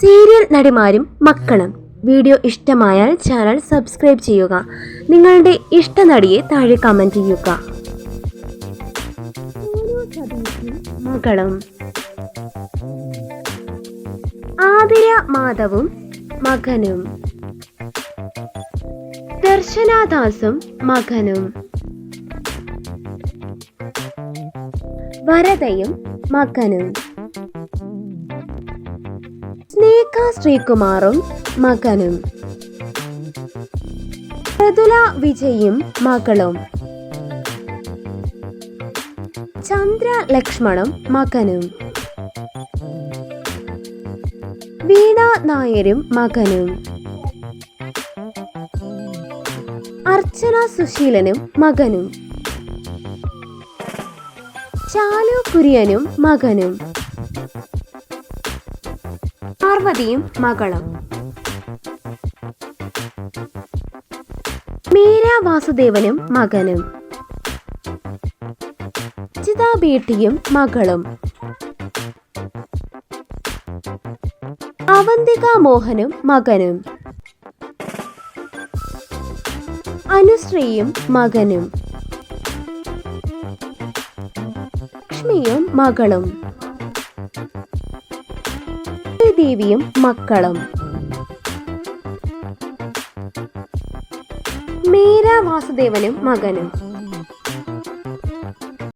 Serial നടിമാരും മക്കളും. Video ഇഷ്ടമായാൽ channel subscribe ചെയ്യുക. നിങ്ങളുടെ ഇഷ്ട നടിയെ താഴെ കമന്റ് ചെയ്യുക. മകളും. ആതിര മാധവും മകനും. ദർശനാദാസും മകനും. വരതയും മകനും. സ്നേഹ ശ്രീകുമാറും മകനും. മൃദുല വിജയും മകളും. ചന്ദ്ര ലക്ഷ്മണും മകനും. വീണ നായരും മകനും. അർച്ചന സുശീലനും മകനും. ചാലു കുര്യനും മകനും. പാർവതിയും മകളും. മീര വാസുദേവനും മകനും. ചിതാബേട്ടിയും മകളും. അവന്തിക മോഹനും മകനും. അനുശ്രീയും മകനും. ലക്ഷ്മിയും മകളും. ദേവിയും മക്കളും. മീര വാസുദേവനും മകനും.